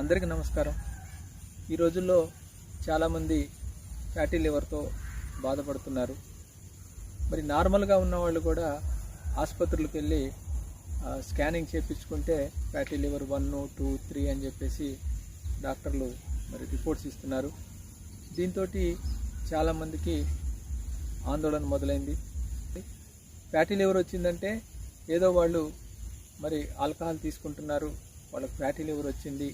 అందరికీ నమస్కారం. ఈ రోజుల్లో చాలామంది ఫ్యాటీ లివర్తో బాధపడుతున్నారు. మరి నార్మల్గా ఉన్న వాళ్ళు కూడా ఆసుపత్రులకు వెళ్ళి స్కానింగ్ చేయించుకుంటే fatty liver one two three అని చెప్పేసి డాక్టర్లు మరి రిపోర్ట్స్ ఇస్తున్నారు. దీంతో చాలామందికి ఆందోళన మొదలైంది. ఫ్యాటీ లివర్ వచ్చిందంటే ఏదో వాళ్ళు మరి ఆల్కహాల్ తీసుకుంటున్నారు వాళ్ళకి ఫ్యాటీ లివర్ వచ్చింది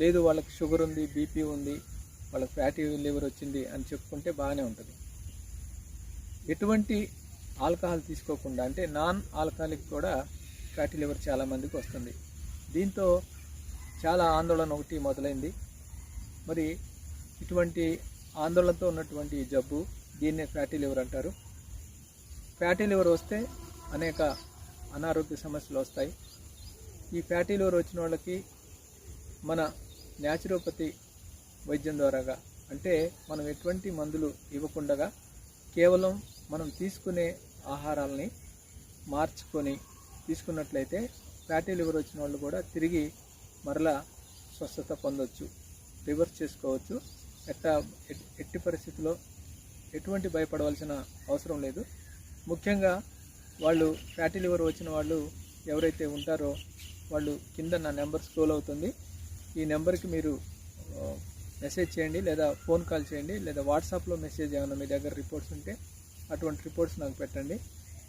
లేదు వాళ్ళకి షుగర్ ఉంది బీపీ ఉంది వాళ్ళకి ఫ్యాటీ లివర్ వచ్చింది అని చెప్పుకుంటే బాగానే ఉంటుంది. ఎటువంటి ఆల్కహాల్ తీసుకోకుండా అంటే నాన్ ఆల్కహాలిక్ కూడా ఫ్యాటీ లివర్ చాలామందికి వస్తుంది. దీంతో చాలా ఆందోళన ఒకటి మొదలైంది. మరి ఇటువంటి ఆందోళనతో ఉన్నటువంటి జబ్బు దీన్నే ఫ్యాటీ లివర్ అంటారు. ఫ్యాటీ లివర్ వస్తే అనేక అనారోగ్య సమస్యలు వస్తాయి. ఈ ఫ్యాటీ లివర్ వచ్చిన వాళ్ళకి మన న్యాచురోపతి వైద్యం ద్వారాగా. అంటే మనం ఎటువంటి మందులు ఇవ్వకుండగా కేవలం మనం తీసుకునే ఆహారాలని మార్చుకొని తీసుకున్నట్లయితే ఫ్యాటీ లివర్ వచ్చిన వాళ్ళు కూడా తిరిగి మరలా స్వస్థత పొందొచ్చు రివర్స్ చేసుకోవచ్చు. ఎట్ట ఎట్టి పరిస్థితిలో ఎటువంటి భయపడవలసిన అవసరం లేదు. ముఖ్యంగా వాళ్ళు ఫ్యాటీ లివర్ వచ్చిన వాళ్ళు ఎవరైతే ఉంటారో వాళ్ళు కింద నా నెంబర్ స్క్రోల్ అవుతుంది. ఈ నెంబర్కి మీరు మెసేజ్ చేయండి లేదా ఫోన్ కాల్ చేయండి లేదా వాట్సాప్లో మెసేజ్ ఏమైనా మీ దగ్గర రిపోర్ట్స్ ఉంటే అటువంటి రిపోర్ట్స్ నాకు పెట్టండి.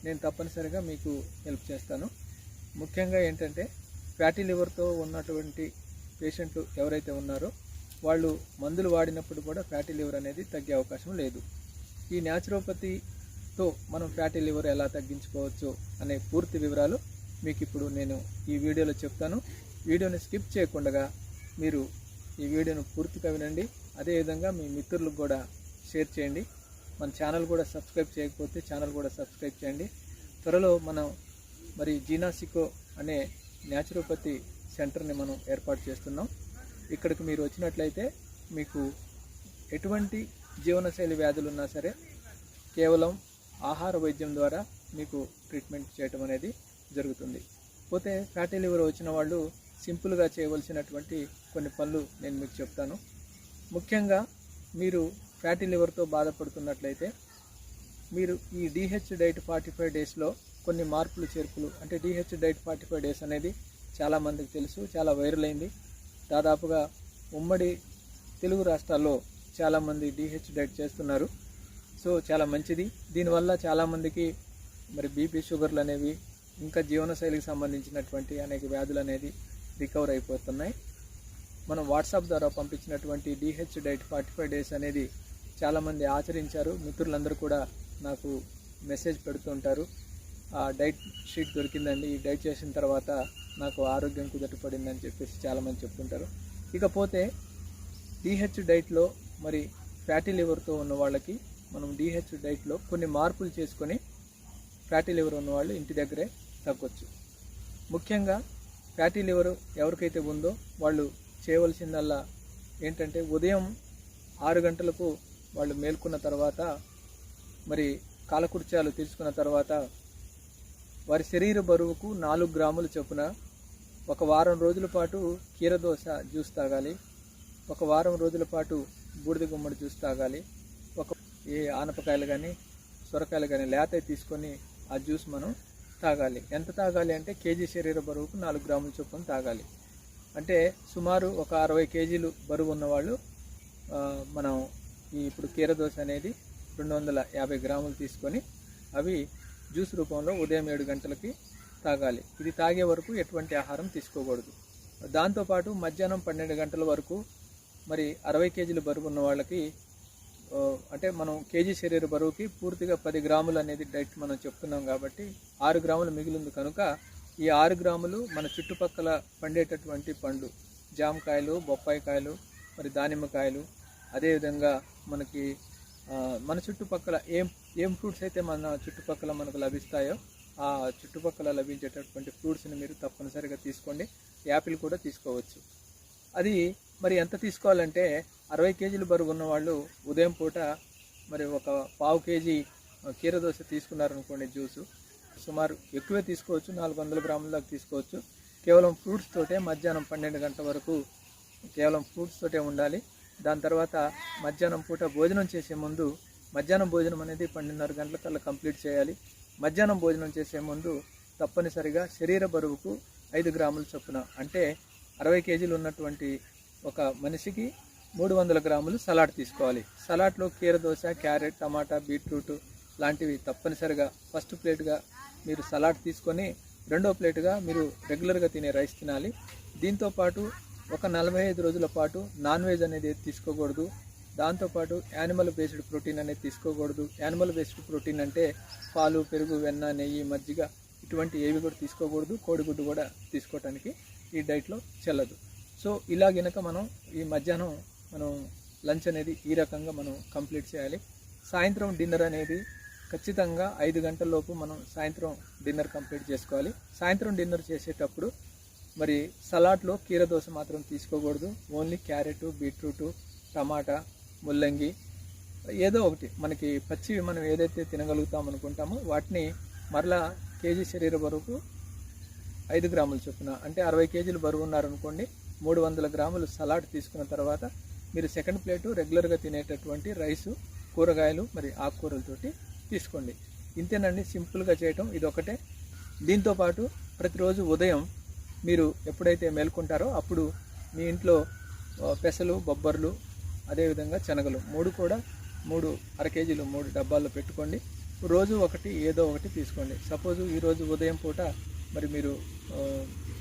నేను తప్పనిసరిగా మీకు హెల్ప్ చేస్తాను. ముఖ్యంగా ఏంటంటే ఫ్యాటీ లివర్తో ఉన్నటువంటి పేషెంట్లు ఎవరైతే ఉన్నారో వాళ్ళు మందులు వాడినప్పుడు కూడా ఫ్యాటీ లివర్ అనేది తగ్గే అవకాశం లేదు. ఈ న్యాచురోపతితో మనం ఫ్యాటీ లివర్ ఎలా తగ్గించుకోవచ్చు అనే పూర్తి వివరాలు మీకు ఇప్పుడు నేను ఈ వీడియోలో చెప్తాను. వీడియోని స్కిప్ చేయకుండా మీరు ఈ వీడియోను పూర్తిగా వినండి అదేవిధంగా మీ మిత్రులకు కూడా షేర్ చేయండి. మన ఛానల్ కూడా సబ్స్క్రైబ్ చేయకపోతే ఛానల్ కూడా సబ్స్క్రైబ్ చేయండి. త్వరలో మనం మరి జీనాసికో అనే న్యాచురోపతి సెంటర్ని మనం ఏర్పాటు చేస్తున్నాం. ఇక్కడికి మీరు వచ్చినట్లయితే మీకు ఎటువంటి జీవనశైలి వ్యాధులు ఉన్నా సరే కేవలం ఆహార వైద్యం ద్వారా మీకు ట్రీట్మెంట్ చేయటం అనేది జరుగుతుంది. పోతే ఫ్యాటీ లివర్ వచ్చిన వాళ్ళు సింపుల్గా చేయవలసినటువంటి కొన్ని పనులు నేను మీకు చెప్తాను. ముఖ్యంగా మీరు ఫ్యాటీ లివర్తో బాధపడుతున్నట్లయితే మీరు ఈ డిహెచ్ డైట్ ఫార్టీ ఫైవ్ డేస్లో కొన్ని మార్పులు చేర్పులు అంటే DH diet forty five days అనేది చాలామందికి తెలుసు చాలా వైరల్ అయింది. దాదాపుగా ఉమ్మడి తెలుగు రాష్ట్రాల్లో చాలామంది డిహెచ్ డైట్ చేస్తున్నారు. సో చాలా మంచిది. దీనివల్ల చాలామందికి మరి బీపీ షుగర్లు అనేవి ఇంకా జీవనశైలికి సంబంధించినటువంటి అనేక వ్యాధులు అనేది రికవర్ అయిపోతున్నాయి. మనం వాట్సాప్ ద్వారా పంపించినటువంటి DH diet forty five days అనేది చాలామంది ఆచరించారు. మిత్రులందరూ కూడా నాకు మెసేజ్ పెడుతుంటారు ఆ డైట్ షీట్ దొరికిందండి. ఈ డైట్ చేసిన తర్వాత నాకు ఆరోగ్యం కుదటపడిందని చెప్పేసి చాలామంది చెప్తుంటారు. ఇకపోతే డిహెచ్ డైట్లో మరి ఫ్యాటీ లివర్తో ఉన్న వాళ్ళకి మనం డిహెచ్ డైట్లో కొన్ని మార్పులు చేసుకొని ఫ్యాటీ లివర్ ఉన్నవాళ్ళు ఇంటి దగ్గరే తగ్గొచ్చు. ముఖ్యంగా ఫ్యాటీ లివర్ ఎవరికైతే ఉందో వాళ్ళు చేయవలసిందల్లా ఏంటంటే ఉదయం ఆరు గంటలకు వాళ్ళు మేల్కొన్న తర్వాత మరి కాలకుర్చాలు తీసుకున్న తర్వాత వారి శరీర బరువుకు నాలుగు గ్రాములు చొప్పున ఒక వారం రోజుల పాటు కీరదోస జ్యూస్ తాగాలి ఒక వారం రోజుల పాటు బూడిద గుమ్మడి జ్యూస్ తాగాలి ఒక ఏ ఆనపకాయలు కానీ సొరకాయలు కానీ లేత తీసుకొని ఆ జ్యూస్ మనం తాగాలి. ఎంత తాగాలి అంటే కేజీ శరీర బరువుకు నాలుగు గ్రాముల చొప్పున తాగాలి. అంటే సుమారు ఒక అరవై కేజీలు బరువు ఉన్నవాళ్ళు మనం ఈ ఇప్పుడు కీరదోస అనేది రెండు వందల యాభై గ్రాములు తీసుకొని అవి జ్యూస్ రూపంలో ఉదయం ఏడు గంటలకి తాగాలి. ఇది తాగే వరకు ఎటువంటి ఆహారం తీసుకోకూడదు. దాంతోపాటు మధ్యాహ్నం పన్నెండు గంటల వరకు మరి అరవై కేజీలు బరువు ఉన్న వాళ్ళకి అంటే మనం కేజీ శరీర బరువుకి పూర్తిగా పది గ్రాములు అనేది డైట్ మనం చెప్తున్నాం కాబట్టి ఆరు గ్రాములు మిగిలింది కనుక ఈ ఆరు గ్రాములు మన చుట్టుపక్కల పండేటటువంటి పండ్లు జామకాయలు బొప్పాయికాయలు మరి దానిమ్మకాయలు అదేవిధంగా మనకి మన చుట్టుపక్కల ఏం ఏం ఫ్రూట్స్ అయితే మన చుట్టుపక్కల మనకు లభిస్తాయో ఆ చుట్టుపక్కల లభించేటటువంటి ఫ్రూట్స్ని మీరు తప్పనిసరిగా తీసుకోండి. యాపిల్ కూడా తీసుకోవచ్చు. అది మరి ఎంత తీసుకోవాలంటే అరవై కేజీలు బరువు ఉన్న వాళ్ళు ఉదయం పూట మరి ఒక పావు కేజీ కీరదోశ తీసుకున్నారనుకోండి జ్యూసు. సుమారు ఎక్కువే తీసుకోవచ్చు నాలుగు వందల గ్రాముల దాకా తీసుకోవచ్చు. కేవలం ఫ్రూట్స్ తోటే మధ్యాహ్నం పన్నెండు గంటల వరకు కేవలం ఫ్రూట్స్ తోటే ఉండాలి. దాని తర్వాత మధ్యాహ్నం పూట భోజనం చేసే ముందు మధ్యాహ్నం భోజనం అనేది పన్నెండున్నర గంటల కల్లా కంప్లీట్ చేయాలి. మధ్యాహ్నం భోజనం చేసే ముందు తప్పనిసరిగా శరీర బరువుకు ఐదు గ్రాముల చొప్పున అంటే అరవై కేజీలు ఉన్నటువంటి ఒక మనిషికి మూడు వందల గ్రాములు సలాడ్ తీసుకోవాలి. సలాడ్లో కీరదోశ క్యారెట్ టమాటా బీట్రూట్ లాంటివి తప్పనిసరిగా ఫస్ట్ ప్లేట్గా మీరు సలాడ్ తీసుకొని రెండో ప్లేట్గా మీరు రెగ్యులర్గా తినే రైస్ తినాలి. దీంతో పాటు ఒక నలభై ఐదు రోజుల పాటు నాన్ వెజ్ అనేది తీసుకోకూడదు. దాంతోపాటు యానిమల్ బేస్డ్ ప్రోటీన్ అనేది తీసుకోకూడదు. యానిమల్ బేస్డ్ ప్రోటీన్ అంటే పాలు పెరుగు వెన్న నెయ్యి మజ్జిగ ఇటువంటి ఏవి కూడా తీసుకోకూడదు. కోడిగుడ్డు కూడా తీసుకోవటానికి ఈ డైట్లో చెల్లదు. సో ఇలా గనక మనం ఈ మధ్యాహ్నం మనం లంచ్ అనేది ఈ రకంగా మనం కంప్లీట్ చేయాలి. సాయంత్రం డిన్నర్ అనేది ఖచ్చితంగా ఐదు గంటలలోపు మనం సాయంత్రం డిన్నర్ కంప్లీట్ చేసుకోవాలి. సాయంత్రం డిన్నర్ చేసేటప్పుడు మరి సలాడ్లో కీరదోస మాత్రం తీసుకోకూడదు. ఓన్లీ క్యారెట్ బీట్రూట్ టమాటా ముల్లంగి ఏదో ఒకటి. మనకి పచ్చివి మనం ఏదైతే తినగలుగుతాం అనుకుంటామో వాటిని మరలా కేజీ శరీర బరువుకు ఐదు గ్రాముల చొప్పున అంటే అరవై కేజీలు బరువు ఉన్నారనుకోండి మూడు వందల గ్రాములు సలాడ్ తీసుకున్న తర్వాత మీరు సెకండ్ ప్లేటు రెగ్యులర్గా తినేటటువంటి రైసు కూరగాయలు మరి ఆకుకూరలతోటి తీసుకోండి. ఇంతేనండి సింపుల్గా చేయటం ఇది ఒకటే దీంతోపాటు ప్రతిరోజు ఉదయం మీరు ఎప్పుడైతే మేల్కొంటారో అప్పుడు మీ ఇంట్లో పెసలు బొబ్బర్లు అదేవిధంగా శనగలు మూడు కూడా మూడు అర కేజీలు మూడు డబ్బాల్లో పెట్టుకోండి. రోజు ఒకటి ఏదో ఒకటి తీసుకోండి. సపోజు ఈరోజు ఉదయం పూట మరి మీరు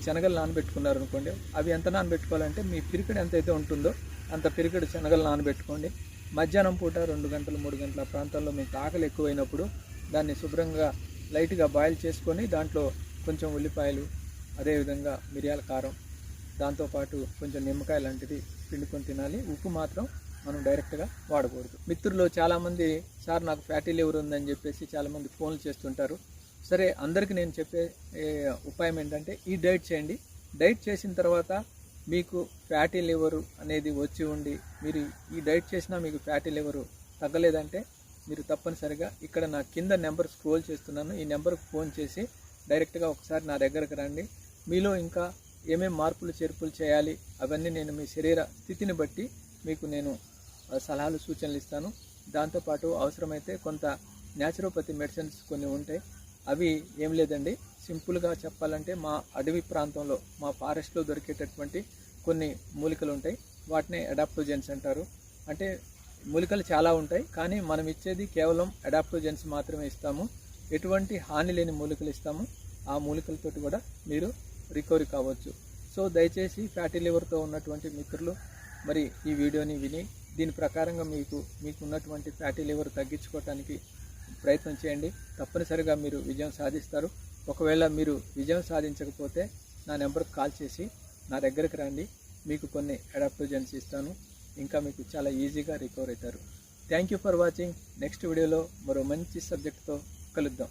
శనగలు నానబెట్టుకున్నారు అనుకోండి అవి ఎంత నానబెట్టుకోవాలంటే మీ పిరికిడు ఎంతైతే ఉంటుందో అంత పిరికెడు శనగలు నానబెట్టుకోండి. మధ్యాహ్నం పూట రెండు గంటలు మూడు గంటల ప్రాంతంలో మీకు ఆకలి ఎక్కువైనప్పుడు దాన్ని శుభ్రంగా లైట్గా బాయిల్ చేసుకొని దాంట్లో కొంచెం ఉల్లిపాయలు అదేవిధంగా మిరియాల కారం దాంతోపాటు కొంచెం నిమ్మకాయ లాంటిది పిండుకొని తినాలి. ఉప్పు మాత్రం మనం డైరెక్ట్గా వాడకూడదు. మిత్రులు చాలామంది సార్ నాకు ఫ్యాటీ లివర్ ఉందని చెప్పేసి చాలామంది ఫోన్లు చేస్తుంటారు. సరే అందరికీ నేను చెప్పే ఉపాయం ఏంటంటే ఈ డైట్ చేయండి. డైట్ చేసిన తర్వాత మీకు ఫ్యాటీ లివర్ అనేది వచ్చి ఉండి మీరు ఈ డైట్ చేసినా మీకు ఫ్యాటీ లివర్ తగ్గలేదంటే మీరు తప్పనిసరిగా ఇక్కడ నా కింద నెంబర్ స్క్రోల్ చేస్తున్నాను. ఈ నెంబర్కి ఫోన్ చేసి డైరెక్ట్గా ఒకసారి నా దగ్గరకు రండి. మీలో ఇంకా ఏమేం మార్పులు చేర్పులు చేయాలి అవన్నీ నేను మీ శరీర స్థితిని బట్టి మీకు నేను సలహాలు సూచనలు ఇస్తాను. దాంతోపాటు అవసరమైతే కొంత న్యాచురోపతి మెడిసిన్స్ కొన్ని ఉంటాయి. అవి ఏం లేదండి. సింపుల్గా చెప్పాలంటే మా అడవి ప్రాంతంలో మా ఫారెస్ట్లో దొరికేటటువంటి కొన్ని మూలికలు ఉంటాయి వాటిని అడాప్టోజెన్స్ అంటారు. అంటే మూలికలు చాలా ఉంటాయి కానీ మనం ఇచ్చేది కేవలం అడాప్టోజెన్స్ మాత్రమే ఇస్తాము. ఎటువంటి హాని లేని మూలికలు ఇస్తాము. ఆ మూలికలతోటి కూడా మీరు రికవరీ కావచ్చు. సో దయచేసి ఫ్యాటీ లివర్తో ఉన్నటువంటి మిత్రులు మరి ఈ వీడియోని విని దీని ప్రకారంగా మీకు మీకు ఉన్నటువంటి ఫ్యాటీ లివర్ తగ్గించుకోవటానికి ప్రయత్నం చేయండి. తప్పనిసరిగా మీరు విజయం సాధిస్తారు. ఒకవేళ మీరు విజయం సాధించకపోతే నా నెంబర్కి కాల్ చేసి నా దగ్గరికి రండి. మీకు కొన్ని అడాప్టోజన్స్ ఇస్తాను. ఇంకా మీకు చాలా ఈజీగా రికవర్ అవుతారు. Thank you for watching. Next వీడియోలో మరో మంచి సబ్జెక్ట్తో కలుద్దాం.